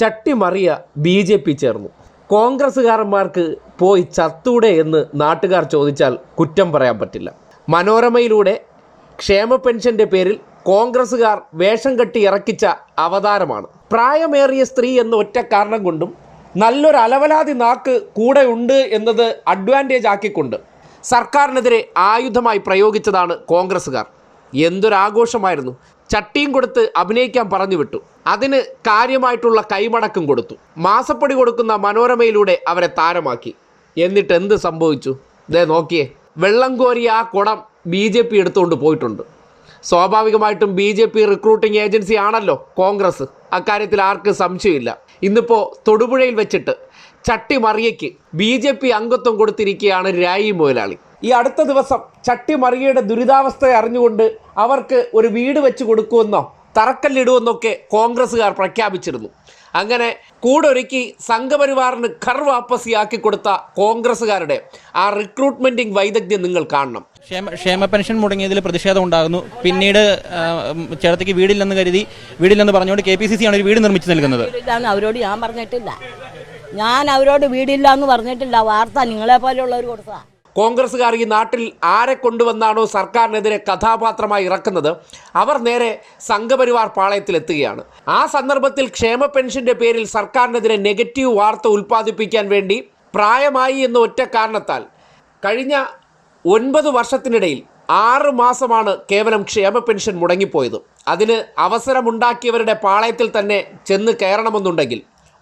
ചട്ടിമറിയ B J P ചേർന്നു. കോൺഗ്രസ്സുകാരന്മാർക്ക് പോയി ചത്തൂടെ എന്ന് നാട്ടുകാർ ചോദിച്ചാൽ കുറ്റം പറയാൻ പറ്റില്ല. മനോരമയിലൂടെ ക്ഷേമ പെൻഷന്റെ പേരിൽ കോൺഗ്രസ്സുകാർ വേഷം കെട്ടി ഇറക്കിച്ച അവതാരമാണ്. പ്രായമേറിയ സ്ത്രീ എന്ന ഒറ്റ കാരണം കൊണ്ടും നല്ലൊരു അലവലാതി നാക്ക് കൂടെ ഉണ്ട് എന്നത് അഡ്വാന്റേജ് ആക്കിക്കൊണ്ട് സർക്കാരിനെതിരെ ആയുധമായി പ്രയോഗിച്ചതാണ് കോൺഗ്രസ്സുകാർ. എന്തൊരാഘോഷമായിരുന്നു. ചട്ടിയും കൊടുത്ത് അഭിനയിക്കാൻ പറഞ്ഞു വിട്ടു അതിന് കാര്യമായിട്ടുള്ള കൈമടക്കം കൊടുത്തു. മാസപ്പടി കൊടുക്കുന്ന മനോരമയിലൂടെ അവരെ താരമാക്കി. എന്നിട്ട് എന്ത് സംഭവിച്ചു? ദേ നോക്കിയേ. വെള്ളം കോരിയ ആ കുടം ബി ജെ പി എടുത്തുകൊണ്ട് പോയിട്ടുണ്ട്. സ്വാഭാവികമായിട്ടും B J P recruiting agency ആണല്ലോ കോൺഗ്രസ്. അക്കാര്യത്തിൽ ആർക്ക് സംശയമില്ല. ഇന്നിപ്പോൾ തൊടുപുഴയിൽ വെച്ചിട്ട് ചട്ടിമറിയയ്ക്ക് ബി ജെ പി അംഗത്വം കൊടുത്തിരിക്കുകയാണ് രായി മുതലാളി. ഈ അടുത്ത ദിവസം ചട്ടിമറിയയുടെ ദുരിതാവസ്ഥ അറിഞ്ഞുകൊണ്ട് അവർക്ക് ഒരു വീട് വെച്ച് കൊടുക്കുമെന്നോ? തറക്കല്ലിടുമെന്നൊക്കെ കോൺഗ്രസ്സുകാർ പ്രഖ്യാപിച്ചിരുന്നു. അങ്ങനെ കൂടൊരുക്കി സംഘപരിവാറിന് ഖർവാപ്പസിയാക്കി കൊടുത്ത കോൺഗ്രസ്സുകാരുടെ ആ റിക്രൂട്ട്മെന്റിംഗ് വൈദഗ്ധ്യം നിങ്ങൾ കാണണം. ക്ഷേമ ക്ഷേമ പെൻഷൻ മുടങ്ങിയതിൽ പ്രതിഷേധം ഉണ്ടാകുന്നു. പിന്നീട് ചേർത്തേക്ക് വീടില്ലെന്ന് കരുതി വീടില്ലെന്ന് പറഞ്ഞുകൊണ്ട് കെ പി സി സി ആണ് ഒരു വീട് നിർമ്മിച്ചു നൽകുന്നത്. അവരോട് ഞാൻ പറഞ്ഞിട്ടില്ല. ഞാൻ അവരോട് വീടില്ല എന്ന് പറഞ്ഞിട്ടില്ല. വാർത്ത നിങ്ങളെ പോലെയുള്ളവർ കൊടുത്തതാ. കോൺഗ്രസ്സുകാർ ഈ നാട്ടിൽ ആരെ കൊണ്ടുവന്നാണോ സർക്കാരിനെതിരെ കഥാപാത്രമായി ഇറക്കുന്നത്? അവർ നേരെ സംഘപരിവാർ പാളയത്തിലെത്തുകയാണ്. ആ സന്ദർഭത്തിൽ ക്ഷേമ പെൻഷന്റെ പേരിൽ സർക്കാരിനെതിരെ നെഗറ്റീവ് വാർത്ത ഉൽപ്പാദിപ്പിക്കാൻ വേണ്ടി പ്രായമായി എന്ന ഒറ്റ കാരണത്താൽ കഴിഞ്ഞ ഒൻപത് വർഷത്തിനിടയിൽ ആറ് മാസമാണ് കേവലം ക്ഷേമ പെൻഷൻ മുടങ്ങിപ്പോയത്. അതിന് അവസരമുണ്ടാക്കിയവരുടെ പാളയത്തിൽ തന്നെ ചെന്ന് കയറണമെന്നുണ്ടെങ്കിൽ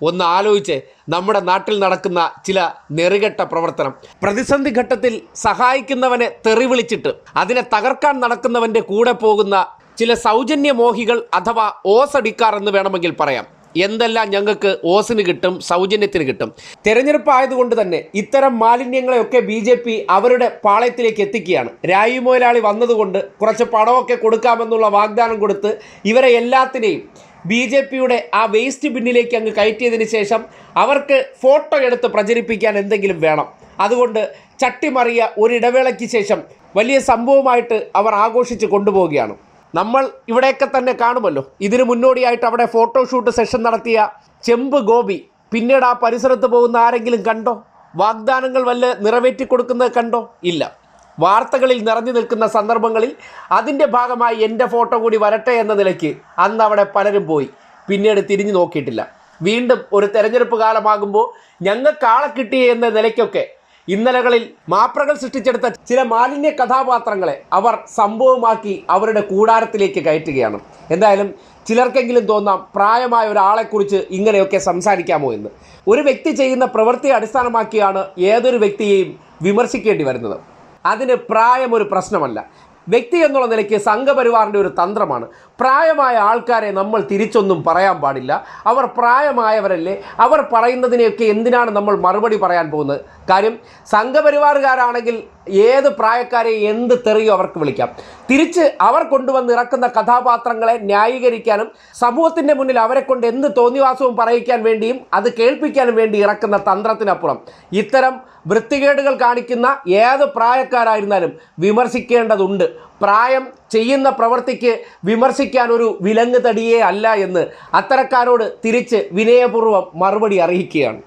ഒന്ന് ആലോചിച്ച്. നമ്മുടെ നാട്ടിൽ നടക്കുന്ന ചില നെറികെട്ട പ്രവർത്തനം. പ്രതിസന്ധി ഘട്ടത്തിൽ സഹായിക്കുന്നവനെ തെറി വിളിച്ചിട്ട് അതിനെ തകർക്കാൻ നടക്കുന്നവന്റെ കൂടെ പോകുന്ന ചില സൗജന്യ മോഹികൾ അഥവാ ഓസടിക്കാർ എന്ന് വേണമെങ്കിൽ പറയാം. എന്തെല്ലാം ഞങ്ങൾക്ക് ഓസിന് കിട്ടും സൗജന്യത്തിന് കിട്ടും. തെരഞ്ഞെടുപ്പ് ആയതുകൊണ്ട് തന്നെ ഇത്തരം മാലിന്യങ്ങളെയൊക്കെ ബി ജെ പി അവരുടെ പാളയത്തിലേക്ക് എത്തിക്കുകയാണ്. രായി മുതലാളി വന്നതുകൊണ്ട് കുറച്ച് പണമൊക്കെ കൊടുക്കാമെന്നുള്ള വാഗ്ദാനം കൊടുത്ത് ഇവരെ എല്ലാത്തിനെയും ബി ജെ പിയുടെ ആ വേസ്റ്റ് ബിന്നിലേക്ക് അങ്ങ് കയറ്റിയതിന് ശേഷം അവർക്ക് ഫോട്ടോ എടുത്ത് പ്രചരിപ്പിക്കാൻ എന്തെങ്കിലും വേണം. അതുകൊണ്ട് ചട്ടിമറിയ ഒരിടവേളയ്ക്ക് ശേഷം വലിയ സംഭവമായിട്ട് അവർ ആഘോഷിച്ച് കൊണ്ടുപോവുകയാണ്. നമ്മൾ ഇവിടെയൊക്കെ തന്നെ കാണുമല്ലോ. ഇതിന് മുന്നോടിയായിട്ട് അവിടെ ഫോട്ടോഷൂട്ട് സെഷൻ നടത്തിയ ചെമ്പ് ഗോപി. പിന്നീട് ആ പരിസരത്ത് പോകുന്ന ആരെങ്കിലും കണ്ടോ? വാഗ്ദാനങ്ങൾ വല്ല നിറവേറ്റി കൊടുക്കുന്നത് കണ്ടോ? ഇല്ല. വാർത്തകളിൽ നിറഞ്ഞു നിൽക്കുന്ന സന്ദർഭങ്ങളിൽ അതിന്റെ ഭാഗമായി എന്റെ ഫോട്ടോ കൂടി വരട്ടെ എന്ന നിലയ്ക്ക് അന്ന് അവിടെ പലരും പോയി. പിന്നീട് തിരിഞ്ഞു നോക്കിയിട്ടില്ല. വീണ്ടും ഒരു തെരഞ്ഞെടുപ്പ് കാലമാകുമ്പോൾ ഞങ്ങൾക്ക് ആളെ കിട്ടി എന്ന നിലയ്ക്കൊക്കെ ഇന്നലകളിൽ മാപ്രകൾ സൃഷ്ടിച്ചെടുത്ത ചില മാലിന്യ കഥാപാത്രങ്ങളെ അവർ സംഭവമാക്കി അവരുടെ കൂടാരത്തിലേക്ക് കയറ്റുകയാണ്. എന്തായാലും ചിലർക്കെങ്കിലും തോന്നാം പ്രായമായ ഒരാളെക്കുറിച്ച് ഇങ്ങനെയൊക്കെ സംസാരിക്കാമോ എന്ന്. ഒരു വ്യക്തി ചെയ്യുന്ന പ്രവൃത്തിയെ അടിസ്ഥാനമാക്കിയാണ് ഏതൊരു വ്യക്തിയെയും വിമർശിക്കേണ്ടി വരുന്നത്. അതിന് പ്രായം ഒരു പ്രശ്നമല്ല. വ്യക്തി എന്നുള്ള നിലയ്ക്ക് സംഘപരിവാറിന്റെ ഒരു തന്ത്രമാണ്. പ്രായമായ ആൾക്കാരെ നമ്മൾ തിരിച്ചൊന്നും പറയാൻ പാടില്ല. അവർ പ്രായമായവരല്ലേ? അവർ പറയുന്നതിനെയൊക്കെ എന്തിനാണ് നമ്മൾ മറുപടി പറയാൻ പോകുന്നത്? കാര്യം സംഘപരിവാറുകാരാണെങ്കിൽ ഏത് പ്രായക്കാരെ എന്ത് തെറിയോ അവർക്ക് വിളിക്കാം. തിരിച്ച് അവർ കൊണ്ടുവന്ന് ഇറക്കുന്ന കഥാപാത്രങ്ങളെ ന്യായീകരിക്കാനും സമൂഹത്തിന്റെ മുന്നിൽ അവരെ കൊണ്ട് എന്ത് തോന്നിവാസവും പറയിക്കാൻ വേണ്ടിയും അത് കേൾപ്പിക്കാനും വേണ്ടി ഇറക്കുന്ന തന്ത്രത്തിനപ്പുറം ഇത്തരം വൃത്തികേടുകൾ കാണിക്കുന്ന ഏത് പ്രായക്കാരായിരുന്നാലും വിമർശിക്കേണ്ടതുണ്ട്. പ്രായം ചെയ്യുന്ന പ്രവൃത്തിക്ക് വിമർശിക്കാൻ ഒരു വിലങ്ങ് തടിയേ അല്ല എന്ന് അത്തരക്കാരോട് തിരിച്ച് വിനയപൂർവം മറുപടി അറിയിക്കുകയാണ്.